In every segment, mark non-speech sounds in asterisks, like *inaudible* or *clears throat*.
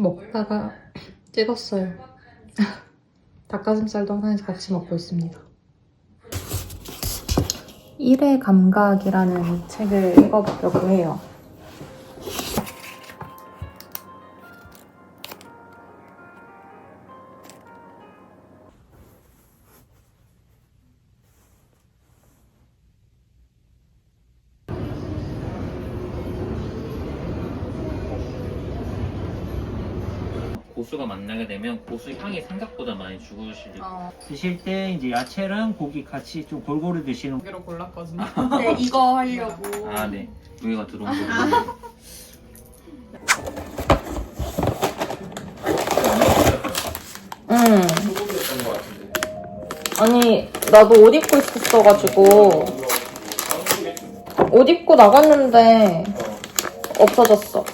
먹다가 *clears throat* 찍었어요. *laughs* 닭가슴살도 하나에서 같이 먹고 있습니다. 일의 감각이라는 책을 읽어보려고 해요. 고수가 만나게 되면 고수 향이 생각보다 많이 죽으실 어, 드실 때 이제 야채랑 고기 같이 좀 골고루 드시는 여기로 골랐거든요. 네, *laughs* 이거 하려고. 아, 네. 여기가 들어온 거고. 응. 아니, 나도 옷 입고 있었어가지고. 옷 입고 나갔는데, 없어졌어.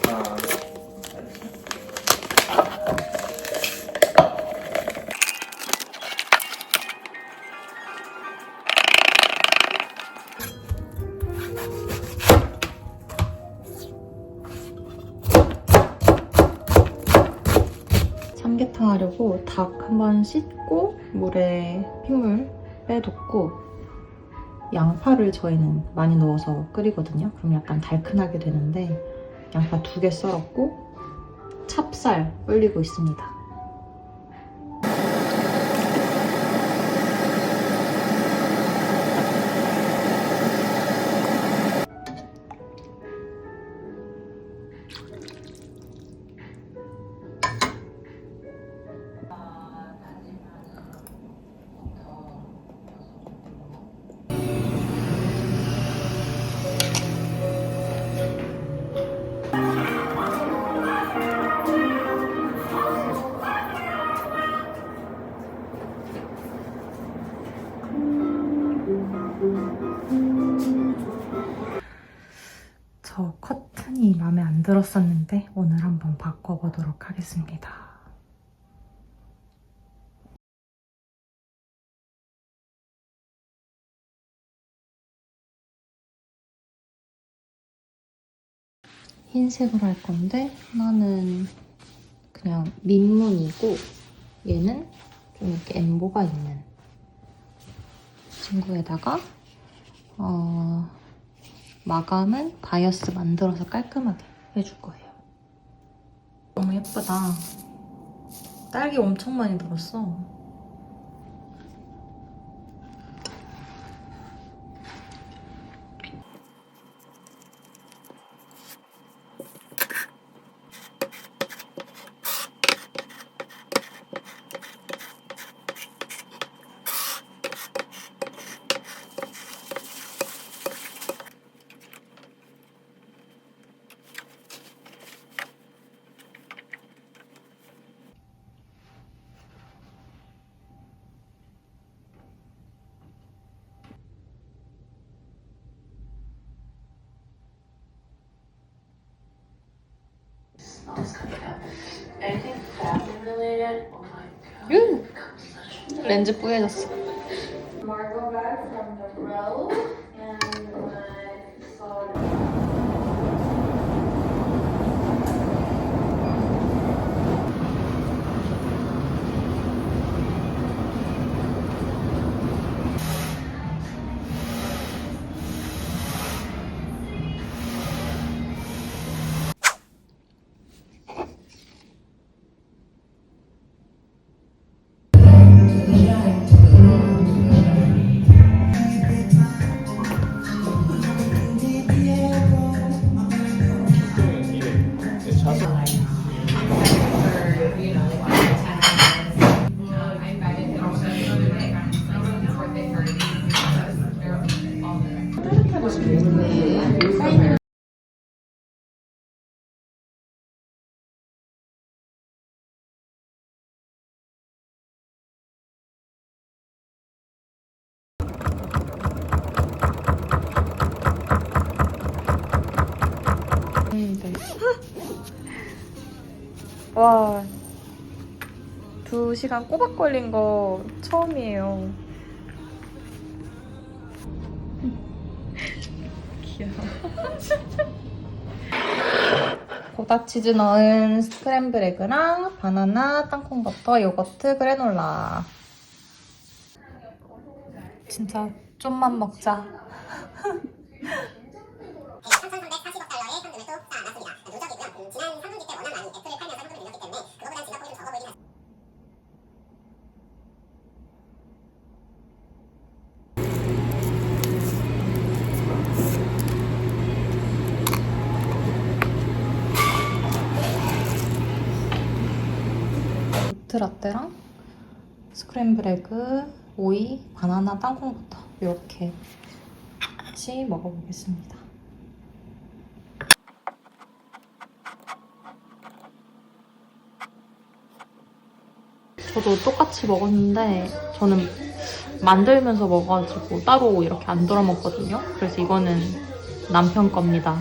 닭 한번 씻고 물에 핏물 빼뒀고 양파를 저희는 많이 넣어서 끓이거든요. 그럼 약간 달큰하게 되는데 양파 두 개 썰었고 찹쌀 불리고 있습니다. 저 커튼이 마음에 안 들었었는데 오늘 한번 바꿔보도록 하겠습니다. 흰색으로 할 건데 하나는 그냥 민문이고 얘는 좀 이렇게 엠보가 있는 친구에다가 어, 마감은 바이어스 만들어서 깔끔하게 해줄 거예요. 너무 예쁘다. 딸기 엄청 많이 들었어. 음! 렌즈 뿌얘졌어. 와, 두 시간 꼬박 걸린 거 처음이에요. *laughs* 고다 치즈 넣은 스크램블 에그랑 바나나, 땅콩 버터, 요거트, 그래놀라. 진짜 좀만 먹자. *laughs* 3,340억 달러의 현금을 또 쌓아놨습니다. 누적이고요. 음, 지난 3분기 때 워낙 많이 애플을 팔면서 현금을 늘렸기 때문에 그거보다는 지갑폭이 좀 적어 보이긴 합니다. 오트 라떼랑 스크램블 에그, 오이, 바나나, 땅콩 버터 이렇게 같이 먹어보겠습니다. 저도 똑같이 먹었는데 저는 만들면서 먹어가지고 따로 이렇게 안 덜어 먹거든요. 그래서 이거는 남편 겁니다.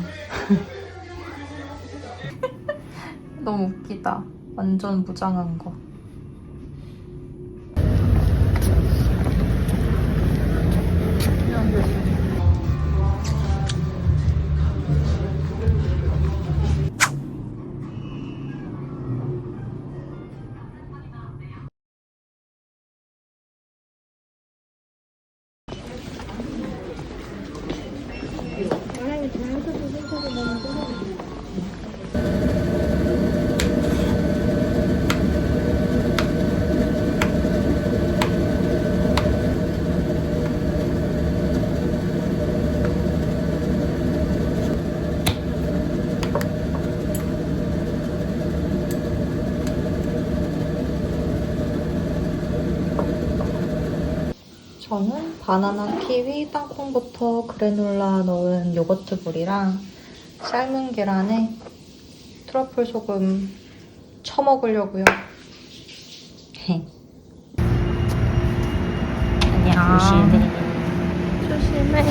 *laughs* 너무 웃기다. 완전 무장한 거. 저는 바나나, 키위, 땅콩버터, 그래놀라 넣은 요거트 볼이랑 삶은 계란에 트러플 소금 쳐먹으려고요. 안녕. 조심해. 조심해.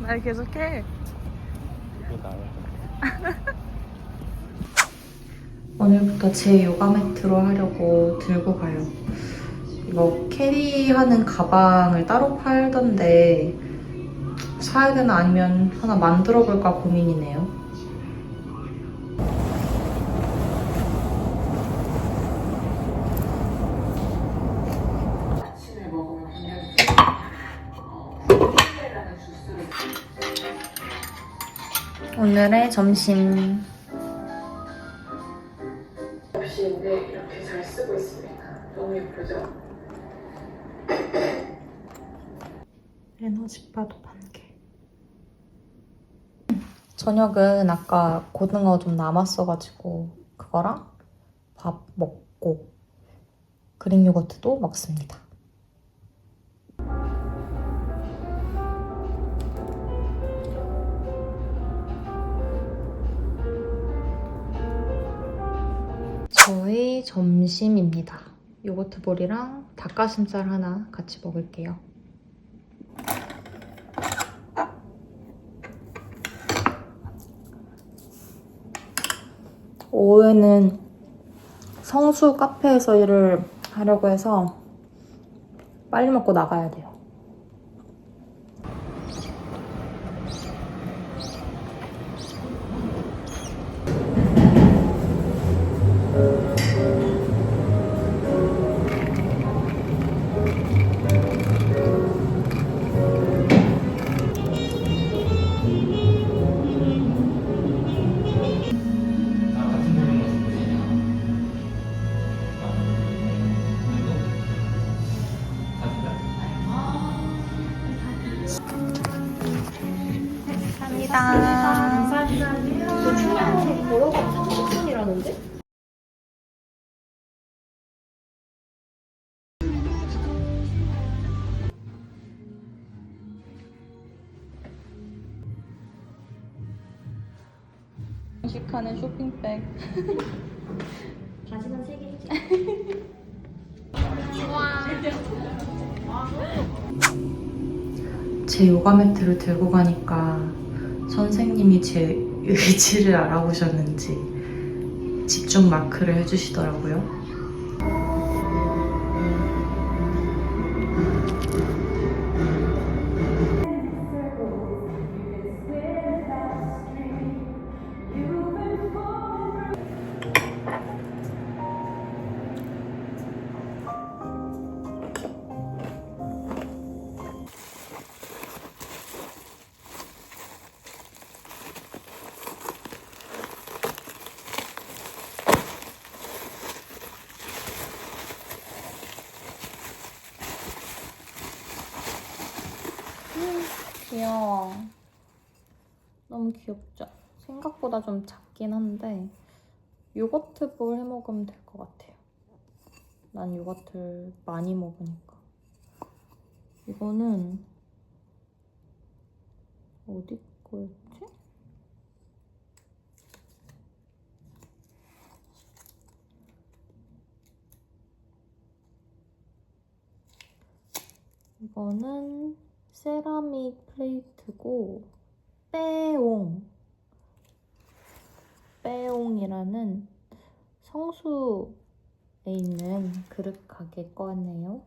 *laughs* 말 계속해. *laughs* 오늘부터 제 요가 매트로 하려고 들고 가요. 이거 캐리하는 가방을 따로 팔던데 사야 되나 아니면 하나 만들어 볼까 고민이네요. 오늘의 점심. 너무 예쁘죠? 에너지바도 반개. 저녁은 아까 고등어 좀 남았어가지고 그거랑 밥 먹고 그릭 요거트도 먹습니다. 저의 점심입니다. 요거트 볼이랑 닭가슴살 하나 같이 먹을게요. 오후에는 성수 카페에서 일을 하려고 해서 빨리 먹고 나가야 돼요. 식하는 쇼핑백. *laughs* 제 요가 매트를 들고 가니까 선생님이 제 *laughs* 의지를 알아보셨는지 집중 마크를 해주시더라고요. 귀엽죠? 생각보다 좀 작긴 한데 요거트 볼 해 먹으면 될 것 같아요. 난 요거트를 많이 먹으니까. 이거는 어디 거였지? 이거는 세라믹 플레이트고 빼옹 빼옹이라는 성수에 있는 그릇 가게 거네요.